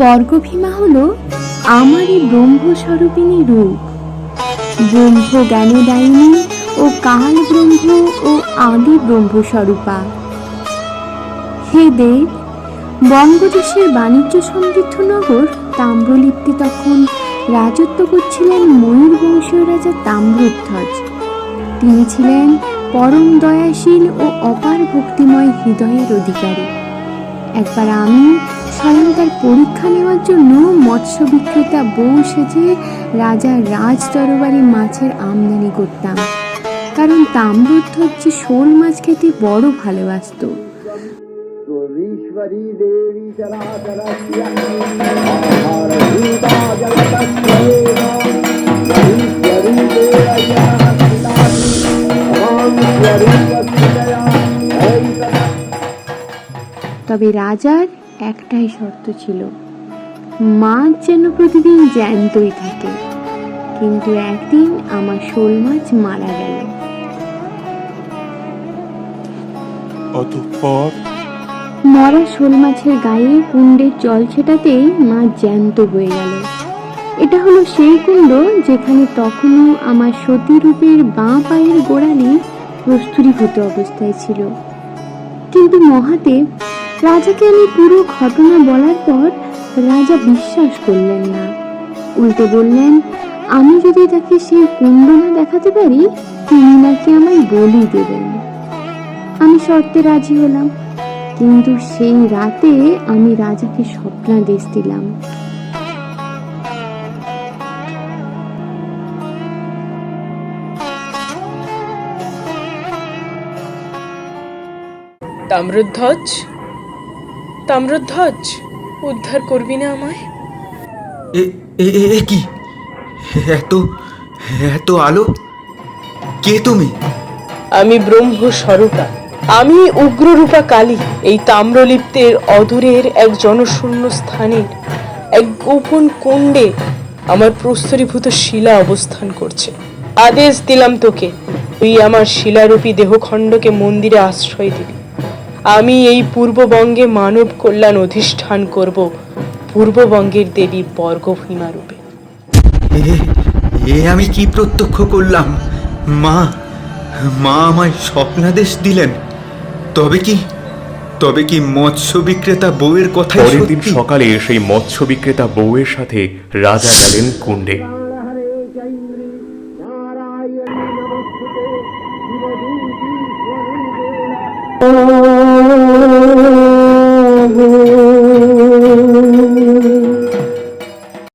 বর্গভীমা হলো আমারই ব্রহ্মস্বরূপিণী রূপ। ব্রহ্ম জ্ঞানদায়িনী ও কাল ব্রহ্ম ও আদি ব্রহ্মস্বরূপা। হে দেব, বঙ্গদেশের বাণিজ্য সমৃদ্ধ নগর তাম্রলিপ্তি তখন রাজত্ব করছিলেন ময়ূর বংশীয় রাজা তাম্রধ্বজ। তিনি ছিলেন পরম দয়াশীল ও অপার ভক্তিময় হৃদয়ের অধিকারী। একবার আমি স্বয়ং তার পরীক্ষা নেওয়ার জন্য মৎস্য বিক্রেতা বউ সেজে রাজার রাজ দরবারে মাছের আমদানি করতাম। কারণ তাম্রুদ্ধ হচ্ছে শোল মাছ খেতে বড় ভালোবাসত। তবে রাজার একটাই শর্ত ছিল মাছ যেন প্রতিদিন জ্যান্তই থাকে। কিন্তু একদিন আমার শোল মাছ মারা গেল। অতঃপর মরা শোল মাছের গায়ে কুণ্ডের জল ছেটাতেই মাছ জ্যান্ত হয়ে গেল। এটা হলো সেই কুণ্ড যেখানে তখনও আমার সতীরূপের বাঁ পায়ের গোড়ালি প্রস্তুরীভূত অবস্থায় ছিল। কিন্তু মহাদেব, রাজাকে আমি পুরো ঘটনা বলার পর রাজা বিশ্বাস করলেন না। উল্টে বললেন, আমি যদি তাকে সেই কুণ্ড না দেখাতে পারি, তিনি নাকি আমায় বলি দেবেন। আমি শর্তে রাজি হলাম, কিন্তু সেই রাতে আমি রাজাকে স্বপ্নাদেশ দিলাম। তাম্রধ্বজ। তাম্রধ্বজ উদ্ধার করবি না আমায়? এ এ- এ- এ কি? এত এত আলো? কে তুমি? আমি ব্রহ্ম স্বরূপা। আমি উগ্ররূপা কালী। এই তাম্রলিপ্তের অদূরের এক জনশূন্য স্থানের এক গোপন কুণ্ডে আমার প্রস্তরীভূত শিলা অবস্থান করছে। আদেশ দিলাম তোকে। তুই আমার শিলারূপী দেহখণ্ডকে মন্দিরে আশ্রয় দিবি। আমি এই পূর্ববঙ্গে মানব কল্যাণ অধিষ্ঠান করব পূর্ববঙ্গের দেবী বর্গভীমা রূপে। এ এ আমি কি প্রত্যক্ষ করলাম? মা মা আমায় স্বপ্নাদেশ দিলেন। তবে কি তবে কি মৎস্য বিক্রেতা বউয়ের কথা পরের দিন সকালে সেই মৎস্য বিক্রেতা বউয়ের সাথে রাজা গেলেন কুণ্ডে। हरे Oh